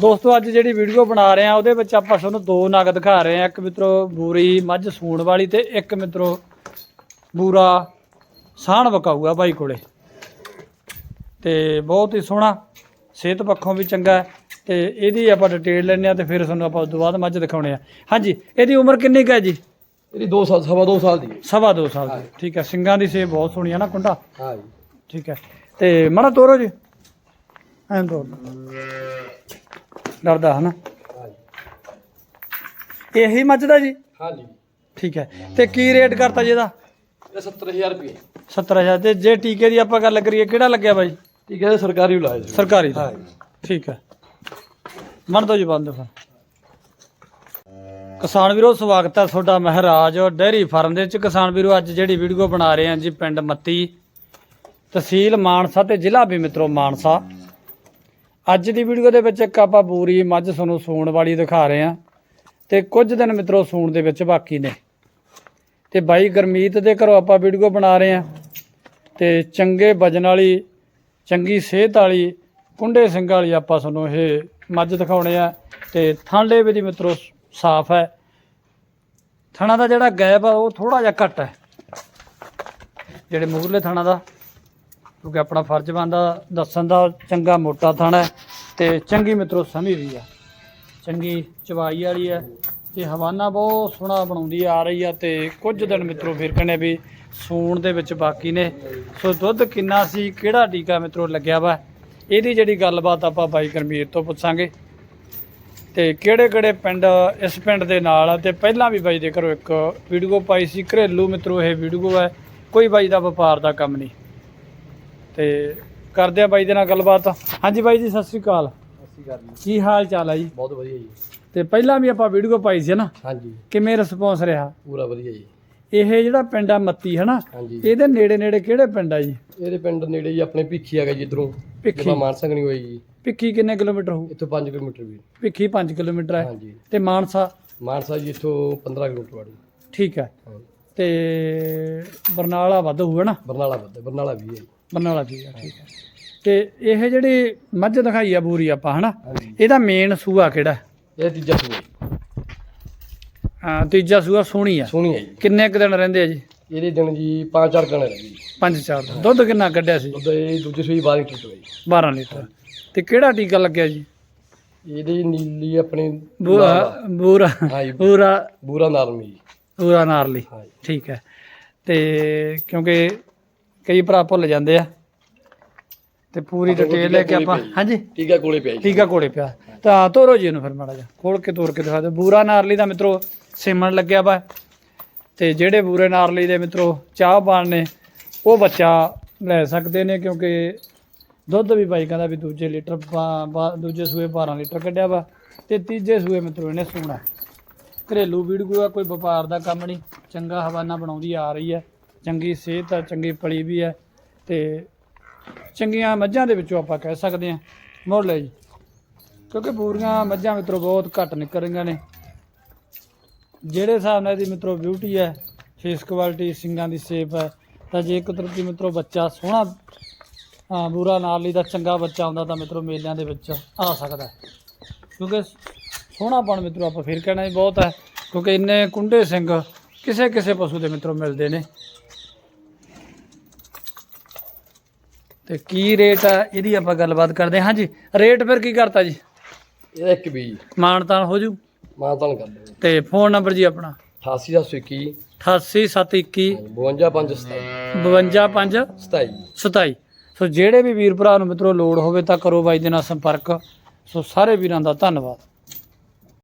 ਦੋਸਤੋ ਅੱਜ ਜਿਹੜੀ ਵੀਡੀਓ ਬਣਾ ਰਹੇ ਆ ਉਹਦੇ ਵਿੱਚ ਆਪਾਂ ਤੁਹਾਨੂੰ ਦੋ ਨਗ ਦਿਖਾ ਰਹੇ ਆ ਇੱਕ ਮਿੱਤਰੋ ਬੂਰੀ ਮੱਝ ਸੂਣ ਵਾਲੀ ਤੇ ਇੱਕ ਮਿੱਤਰੋ ਬੂਰਾ ਸਾਣ ਵਕਾਊਗਾ ਬਾਈ ਕੋਲੇ। ਤੇ ਬਹੁਤ ਹੀ ਸੋਹਣਾ ਸਿਹਤ ਪੱਖੋਂ ਵੀ ਚੰਗਾ ਤੇ ਇਹਦੀ ਆਪਾਂ ਡਿਟੇਲ ਲੈਣੇ ਆ ਤੇ ਫਿਰ ਤੁਹਾਨੂੰ ਆਪਾਂ ਉਸ ਤੋਂ ਬਾਅਦ ਮੱਝ ਦਿਖਾਉਣੇ ਆ ਹਾਂਜੀ ਇਹਦੀ ਉਮਰ ਕਿੰਨੀ ਕੁ ਹੈ ਜੀ? ਇਹਦੀ 2 ਸਾਲ ਸਵਾ 2 ਸਾਲ ਦੀ ਹੈ। ਸਵਾ ਦੋ ਸਾਲ ਦੀ ਠੀਕ ਹੈ। ਸਿੰਗਾਂ ਦੀ ਸੇਬ ਬਹੁਤ ਸੋਹਣੀ ਆ ਨਾ ਕੁੰਡਾ? ਹਾਂ ਜੀ। ਠੀਕ ਹੈ। ਤੇ ਮੜਾ ਤੋਰੋ ਜੀ। ਐਂ ਤੋਰ ਡਰਦਾ ਹਨਾ? ਜੀ ਇਹੀ ਮੱਝ ਦਾ ਜੀ? ਹਾਂ ਜੀ ਠੀਕ ਹੈ। ਤੇ ਕੀ ਰੇਟ ਕਰਤਾ ਜੀ ਇਹਦਾ? ਇਹ 70000 ਰੁਪਏ। 70000 ਤੇ ਜੇ ਟੀਕੇ ਦੀ ਆਪਾਂ ਗੱਲ ਕਰੀਏ ਕਿਹੜਾ ਲੱਗਿਆ ਬਾਈ? ਠੀਕ ਹੈ ਸਰਕਾਰੀ ਇਲਾਜ ਹੈ ਸਰਕਾਰੀ ਦਾ। ਜੀ ਠੀਕ ਹੈ। ਮੰਨ ਦੋ ਜੀ ਬੰਦ ਫਿਰ ਕਿਸਾਨ ਵੀਰੋ ਸਵਾਗਤ ਹੈ ਤੁਹਾਡਾ ਮਹਾਰਾਜ ਡੈਰੀ ਫਾਰਮ ਦੇ ਵਿੱਚ। ਕਿਸਾਨ ਵੀਰੋ ਅੱਜ ਜਿਹੜੀ ਵੀਡੀਓ ਬਣਾ ਰਹੇ ਹਾਂ ਜੀ ਪਿੰਡ ਮੱਤੀ ਤਹਿਸੀਲ ਮਾਨਸਾ ਤੇ ਜ਼ਿਲ੍ਹਾ ਵੀ ਮਿੱਤਰੋ ਮਾਨਸਾ। ਅੱਜ ਦੀ ਵੀਡੀਓ ਦੇ ਵਿੱਚ ਇੱਕ ਆਪਾਂ ਬੂਰੀ ਮੱਝ ਤੁਹਾਨੂੰ ਸੂਣ ਵਾਲੀ ਦਿਖਾ ਰਹੇ ਹਾਂ ਤੇ ਕੁਝ ਦਿਨ ਮਿੱਤਰੋ ਸੂਣ ਦੇ ਵਿੱਚ ਬਾਕੀ ਨੇ। ਤੇ ਬਾਈ ਗਰਮੀਤ ਦੇ ਘਰੋਂ ਆਪਾਂ ਵੀਡੀਓ ਬਣਾ ਰਹੇ ਹਾਂ ਤੇ ਚੰਗੇ ਵਜਨ ਵਾਲੀ, ਚੰਗੀ ਸਿਹਤ ਵਾਲੀ, ਕੁੰਡੇ ਸਿੰਘ ਵਾਲੀ ਆਪਾਂ ਤੁਹਾਨੂੰ ਇਹ ਮੱਝ ਦਿਖਾਉਣੇ ਆ ਤੇ ਥਾਂਲੇ ਵੀ ਦੀ ਮਿੱਤਰੋ ਸਾਫ਼ ਹੈ। ਥਣਾ ਦਾ ਜਿਹੜਾ ਗੈਪ ਆ ਉਹ ਥੋੜਾ ਜਿਹਾ ਘੱਟ ਹੈ। ਜਿਹੜੇ ਮੂਹਰਲੇ ਥਣਾ ਦਾ ਕਿਉਂਕਿ ਆਪਣਾ ਫਰਜ਼ ਬਣਦਾ ਦੱਸਣ ਦਾ ਚੰਗਾ ਮੋਟਾ ਥਾਣਾ ਹੈ ਤੇ ਚੰਗੀ ਮਿੱਤਰੋ ਸਮੀ ਵੀ ਆ। ਚੰਗੀ ਚਵਾਈ ਵਾਲੀ ਹੈ ਤੇ ਹਵਾਨਾ ਬਹੁਤ ਸੋਹਣਾ ਬਣਾਉਂਦੀ ਆ ਰਹੀ ਆ ਤੇ ਕੁਝ ਦਿਨ ਮਿੱਤਰੋ ਫਿਰ ਕਹਨੇ ਵੀ ਸੂਣ ਦੇ ਵਿੱਚ ਬਾਕੀ ਨੇ। ਸੋ ਦੁੱਧ ਕਿੰਨਾ ਸੀ, ਕਿਹੜਾ ਟੀਕਾ ਮਿੱਤਰੋ ਲੱਗਿਆ ਵਾ? ਇਹਦੀ ਜਿਹੜੀ ਗੱਲਬਾਤ ਆਪਾਂ ਬਾਈ ਕਰਮੀਰ ਤੋਂ ਪੁੱਛਾਂਗੇ। ਤੇ ਕਿਹੜੇ ਕਿਹੜੇ ਪਿੰਡ ਇਸ ਪਿੰਡ ਦੇ ਨਾਲ ਆ ਤੇ ਪਹਿਲਾਂ ਵੀ ਬਾਈ ਦੇ ਘਰੋਂ ਇੱਕ ਵੀਡੀਓ ਪਾਈ ਸੀ। ਘਰੇਲੂ ਮਿੱਤਰੋ ਇਹ ਵੀਡੀਓ ਹੈ ਕੋਈ ਬਾਈ ਦਾ ਵਪਾਰ ਦਾ ਕੰਮ ਨਹੀਂ। ਤੇ ਕਰਦੇ ਆ ਬਾਈ ਦੇ ਨਾਲ ਗੱਲਬਾਤ। ਹਾਂਜੀ ਬਾਈ ਜੀ ਸਤਿ ਸ੍ਰੀ ਅਕਾਲ। ਅਸੀਂ ਕਰ ਲਈ ਕੀ ਹਾਲ ਚਾਲ ਆ ਜੀ? ਬਹੁਤ ਵਧੀਆ ਜੀ। ਤੇ ਪਹਿਲਾਂ ਵੀ ਆਪਾਂ ਵੀਡੀਓ ਪਾਈ ਸੀ ਨਾ? ਹਾਂ ਜੀ ਕਿਵੇਂ ਰਿਸਪੌਂਸ ਰਿਹਾ? ਪੂਰਾ ਵਧੀਆ ਜੀ। ਇਹ ਜਿਹੜਾ ਪਿੰਡ ਆ ਮੱਤੀ ਹਨਾ? ਹਾਂ ਇਹਦੇ ਨੇੜੇ ਨੇੜੇ ਕਿਹੜੇ ਪਿੰਡ ਆ ਜੀ? ਇਹਦੇ ਪਿੰਡ ਨੇੜੇ ਜੀ ਆਪਣੇ ਭਿੱਖੀ ਹੈਗਾ ਜੀ ਇਧਰੋਂ। ਭਿੱਖੀ। ਜਿਵੇਂ ਮਾਨ ਸੰਗਣੀ ਹੋਈ ਜੀ। ਭਿੱਖੀ ਕਿੰਨੇ ਕਿਲੋਮੀਟਰ ਹੋਊ? ਇੱਥੋਂ 5 ਕਿਲੋਮੀਟਰ ਵੀ। ਭਿੱਖੀ 5 ਕਿਲੋਮੀਟਰ ਹੈ ਹਾਂ ਤੇ ਮਾਨਸਾ? ਮਾਨਸਾ ਜੀ ਇੱਥੋਂ 15 ਕਿਲੋਮੀਟਰ ਵਾੜੀ ਠੀਕ ਹੈ ਹਾਂ। ਤੇ ਬਰਨਾਲਾ ਵੱਧ ਹੋਊਗਾ ਨਾ ਬਰਨਾਲਾ ਵੱਧ ਬਰਨਾਲਾ ਵੀ ਹੈ ਬਰਨਾਲਾ ਠੀਕ ਹੈ ਠੀਕ ਹੈ ਤੇ ਇਹ ਜਿਹੜੀ ਮੱਝ ਦਿਖਾਈ ਆ ਬੂਰੀ ਆਪਾਂ ਹਨਾ? ਹਾਂ ਜੀ ਇਹਦਾ ਮੇਨ ਸੂਆ ਕਿਹੜਾ? ਇਹ ਤੀਜਾ ਸੂਆ ਹਾਂ ਤੀਜਾ ਸੂਆ ਸੋਹਣੀ ਆ। ਸੋਹਣੀ ਹੈ ਜੀ। ਕਿੰਨੇ ਕੁ ਦਿਨ ਰਹਿੰਦੇ ਆ ਜੀ? ਇਹਦੇ ਦਿਨ ਜੀ 5-4 ਕਣੇ ਰਹਿ ਗਏ ਜੀ। ਪੰਜ ਚਾਰ ਦਿਨ। ਦੁੱਧ ਕਿੰਨਾ ਕੱਢਿਆ ਸੀ? ਦੁੱਧ ਇਹ ਦੂਜੇ ਸੂਈ 12 ਲੀਟਰ ਹੋਈ 12 ਲੀਟਰ। ਤੇ ਕਿਹੜਾ ਟੀਕਾ ਲੱਗਿਆ ਜੀ? ਇਹਦੀ ਨੀਲੀ ਆਪਣੀ ਬੂਰਾ ਬੂਰਾ ਹਾਂ ਜੀ ਬੂਰਾ। ਬੂਰਾ ਨਾਰਮੀ ਜੀ ਬੂਰਾ ਨਾਰਲੀ ਹਾਂ ਜੀ। ਠੀਕ ਹੈ। ਤੇ ਕਿਉਂਕਿ ਕਈ ਭਰਾ ਭੁੱਲ ਜਾਂਦੇ ਆ। ਤੇ ਪੂਰੀ ਡਿਟੇਲ ਲੈ ਕੇ ਆਪਾਂ ਹਾਂਜੀ? ਟੀਕਾ ਕੋਲੇ ਪਿਆ ਜੀ ਟੀਕਾ ਕੋਲੇ ਪਿਆ। ਤਾਂ ਤੋਰੋ ਜੀ ਇਹਨੂੰ ਫਿਰ ਮਾੜਾ ਜਿਹਾ। ਖੋਲ ਕੇ ਤੋਰ ਕੇ ਦਿਖਾ ਦਿਓ। ਬੂਰਾ ਨਾਰਲੀ ਦਾ ਮਿੱਤਰੋ ਸਿਮਣ ਲੱਗਿਆ ਵਾ। ਤੇ ਜਿਹੜੇ ਬੂਰੇ ਨਾਰਲੀ ਦੇ ਮਿੱਤਰੋ ਚਾਹ ਪਾਣ ਨੇ ਉਹ ਬੱਚਾ ਲੈ ਸਕਦੇ ਨੇ ਕਿਉਂਕਿ ਦੁੱਧ ਵੀ ਬਾਈ ਕਹਿੰਦਾ ਵੀ ਦੂਜੇ ਲੀਟਰ ਦੂਜੇ ਸੂਏ 12 ਲੀਟਰ ਕੱਢਿਆ ਵਾ। ਤੇ ਤੀਜੇ ਸੂਏ ਮਿੱਤਰੋ ਇਹਨੇ ਸੂਣਾ। ਘਰੇਲੂ ਵੀਡੀਓ ਆ ਕੋਈ ਵਪਾਰ ਦਾ ਕੰਮ ਨਹੀਂ। ਚੰਗਾ ਹਵਾਨਾ ਬਣਾਉਂਦੀ ਆ ਰਹੀ ਹੈ। ਚੰਗੀ ਸਿਹਤ ਆ, ਚੰਗੀ ਪਲੀ ਵੀ ਹੈ ਤੇ ਚੰਗੀਆਂ ਮੱਝਾਂ ਦੇ ਵਿੱਚੋਂ ਆਪਾਂ ਕਹਿ ਸਕਦੇ ਹਾਂ। ਮੁੱਲ ਲੈ ਜੀ। ਕਿਉਂਕਿ ਪੂਰੀਆਂ ਮੱਝਾਂ ਮਿੱਤਰੋ ਬਹੁਤ ਘੱਟ ਨਿਕਲ ਰਹੀਆਂ ਨੇ। ਜਿਹੜੇ ਹਿਸਾਬ ਨਾਲ ਇਹਦੀ ਮਿੱਤਰੋ ਬਿਊਟੀ ਹੈ ਫੇਸ ਕੁਆਲਿਟੀ ਸਿੰਗਾਂ ਦੀ ਸ਼ੇਪ ਹੈ ਤਾਂ ਜੇ ਕੁਦਰਤੀ ਮਿੱਤਰੋ ਬੱਚਾ ਸੋਹਣਾ, ਹਾਂ, ਬੂਰਾ ਲਈ ਦਾ ਚੰਗਾ ਬੱਚਾ ਆਉਂਦਾ ਤਾਂ ਮਿੱਤਰੋ ਮੇਲਿਆਂ ਦੇ ਵਿੱਚ ਆ ਸਕਦਾ ਕਿਉਂਕਿ ਸੋਹਣਾਪਣ ਮਿੱਤਰੋ ਆਪਾਂ ਫਿਰ ਕਹਿਣਾ ਹੀ ਬਹੁਤ ਹੈ। ਕਿਉਂਕਿ ਇੰਨੇ ਕੁੰਡੇ ਸਿੰਘ ਕਿਸੇ ਕਿਸੇ ਪਸ਼ੂ ਦੇ ਮਿੱਤਰੋ ਮਿਲਦੇ ਨੇ। ਤੇ ਕੀ ਰੇਟ ਆ ਇਹਦੀ ਆਪਾਂ ਗੱਲਬਾਤ ਕਰਦੇ ਹਾਂ। ਹਾਂਜੀ ਰੇਟ ਫਿਰ ਕੀ ਕਰਤਾ ਜੀ? ਇਹਦਾ ਇੱਕ ਵੀ। ਮਾਨਤਾਨ ਹੋ ਜੂ? ਮਾਂ ਤਾਂ ਕਰ ਦਿਓ। ਤੇ ਫੋਨ ਨੰਬਰ ਜੀ ਆਪਣਾ? 88721 88721 52527 525 27 27 ਸੋ ਜਿਹੜੇ ਵੀ ਵੀਰ ਭਰਾ ਨੂੰ ਮਿੱਤਰੋ ਲੋੜ ਹੋਵੇ ਤਾਂ ਕਰੋ ਬਾਈ ਦੇ ਨਾਲ ਸੰਪਰਕ। ਸੋ ਸਾਰੇ ਵੀਰਾਂ ਦਾ ਧੰਨਵਾਦ।